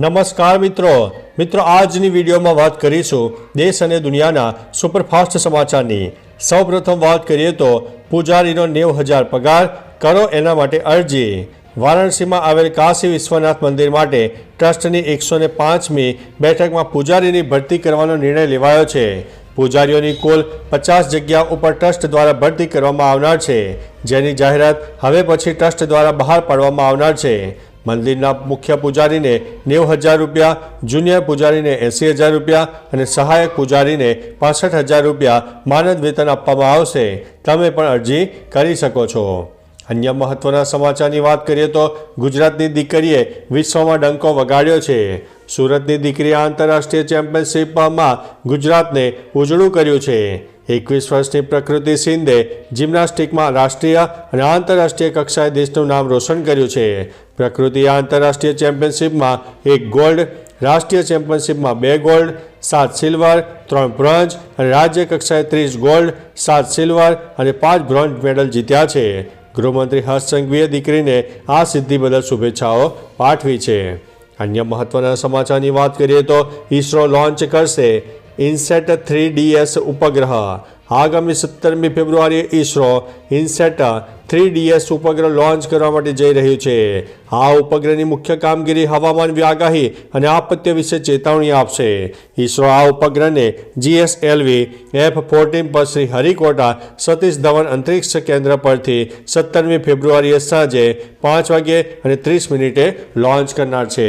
નમસ્કાર મિત્રો. મિત્રો, આજની વિડીયોમાં વાત કરીશું દેશ અને દુનિયાના સુપરફાસ્ટ સમાચારની. સૌપ્રથમ વાત કરીએ તો પૂજારીનો નેવ હજાર પગાર કરો એના માટે અરજી. વારાણસીમાં આવેલ કાશી વિશ્વનાથ મંદિર માટે ટ્રસ્ટની એકસો ને પાંચમી બેઠકમાં પૂજારીની ભરતી કરવાનો નિર્ણય લેવાયો છે. પૂજારીઓની કુલ પચાસ જગ્યા ઉપર ટ્રસ્ટ દ્વારા ભરતી કરવામાં આવનાર છે. જેની જાહેરાત હવે પછી ટ્રસ્ટ દ્વારા બહાર પાડવામાં આવનાર છે. મંદિરના મુખ્ય પૂજારીને નેવ હજાર રૂપિયા, જુનિયર પૂજારીને એંસી હજાર રૂપિયા અને સહાયક પૂજારીને પાસઠ હજાર રૂપિયા માનદ વેતન આપવામાં આવશે. તમે પણ અરજી કરી શકો છો. અન્ય મહત્વના સમાચારની વાત કરીએ તો ગુજરાતની દીકરીએ વિશ્વમાં ડંકો વગાડ્યો છે. સુરતની દીકરીએ આંતરરાષ્ટ્રીય ચેમ્પિયનશિપમાં ગુજરાતને ઉજળું કર્યું છે. એકવીસ વર્ષની પ્રકૃતિ સિંધે જિમ્નાસ્ટિકમાં રાષ્ટ્રીય અને આંતરરાષ્ટ્રીય કક્ષાએ દેશનું નામ રોશન કર્યું છે. પ્રકૃતિએ આંતરરાષ્ટ્રીય ચેમ્પિયનશિપમાં એક ગોલ્ડ, રાષ્ટ્રીય ચેમ્પિયનશિપમાં બે ગોલ્ડ, સાત સિલ્વર, ત્રણ બ્રોન્ઝ અને રાજ્ય કક્ષાએ ત્રીસ ગોલ્ડ, સાત સિલ્વર અને પાંચ બ્રોન્ઝ મેડલ જીત્યા છે. ગૃહમંત્રી હર્ષ સંઘવીએ દીકરીને આ સિદ્ધિ બદલ શુભેચ્છાઓ પાઠવી છે. અન્ય મહત્વના સમાચારની વાત કરીએ તો ઇસરો લોન્ચ કરશે. ઇન્સેટ થ્રી ડીએસ ઉપગ્રહ આગામી સત્તરમી ફેબ્રુઆરીએ ઇસરો ઇન્સેટ થ્રી ડીએસ ઉપગ્રહ લોન્ચ કરવા માટે જઈ રહ્યું છે આ ઉપગ્રહની મુખ્ય કામગીરી હવામાન આગાહી અને આપત્તિ વિશે ચેતવણી આપશે ઇસરો આ ઉપગ્રહને જીએસએલવી એફ ફોર્ટીન પર શ્રી હરિકોટા સતીશ ધવન અંતરિક્ષ કેન્દ્ર પરથી સત્તરમી ફેબ્રુઆરીએ સાંજે પાંચ વાગ્યે અને ત્રીસ મિનિટે લોન્ચ કરનાર છે